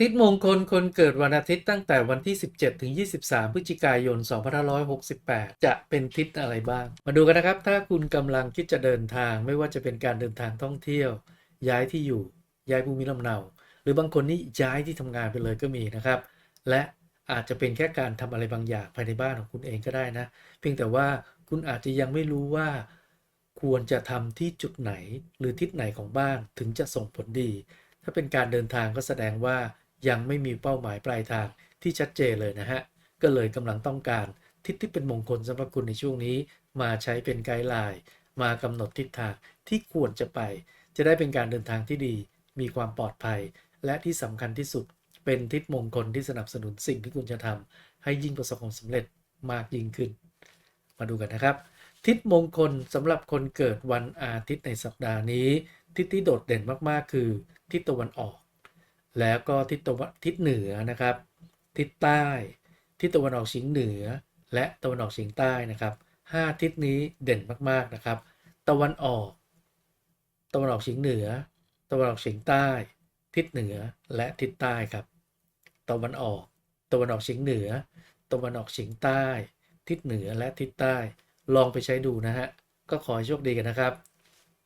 ทิศมงคลคนเกิดวันอาทิตย์ตั้งแต่วันที่ 17 ถึง 23 พฤศจิกายน 2568 จะเป็นทิศอะไรบ้าง มาดูกันนะครับ ถ้าคุณกำลังคิดจะเดินทาง ไม่ว่าจะเป็นการเดินทางท่องเที่ยว ย้ายที่อยู่ ย้ายภูมิลำเนา หรือบางคนนี่ย้ายที่ทำงานไปเลยก็มีนะครับ และอาจจะเป็นแค่การทำอะไรบางอย่างภายในบ้านของคุณเองก็ได้นะ เพียงแต่ว่าคุณอาจจะยังไม่รู้ว่าควรจะทำที่จุดไหนหรือทิศไหนของบ้านถึงจะส่งผลดี ถ้าเป็นการเดินทางก็แสดงว่า ยังไม่มีเป้าหมายปลายทางที่ชัดเจนเลยนะฮะ ก็เลยกำลังต้องการทิศที่เป็นมงคลสำหรับคุณในช่วงนี้ มาใช้เป็นไกด์ไลน์มากำหนดทิศทางที่ควรจะไป จะได้เป็นการเดินทางที่ดี มีความปลอดภัย และที่สำคัญที่สุด เป็นทิศมงคลที่สนับสนุนสิ่งที่คุณจะทำให้ยิ่งประสบความสำเร็จมากยิ่งขึ้น มาดูกันนะครับ ทิศมงคลสำหรับคนเกิดวันอาทิตย์ในสัปดาห์นี้ ทิศที่โดดเด่นมากๆ คือ ทิศตะวันออก แล้วก็ทิศตะวันทิศเหนือนะครับ ทิศใต้ ทิศตะวันออกเฉียงเหนือ และตะวันออกเฉียงใต้นะครับห้าทิศนี้เด่นมากๆนะครับ ตะวันออก ตะวันออกเฉียงเหนือ ตะวันออกเฉียงใต้ ทิศเหนือและทิศใต้ครับ ตะวันออก ตะวันออกเฉียงเหนือ ตะวันออกเฉียงใต้ ทิศเหนือและทิศใต้ ลองไปใช้ดูนะฮะ ก็ขอให้โชคดีกันนะครับ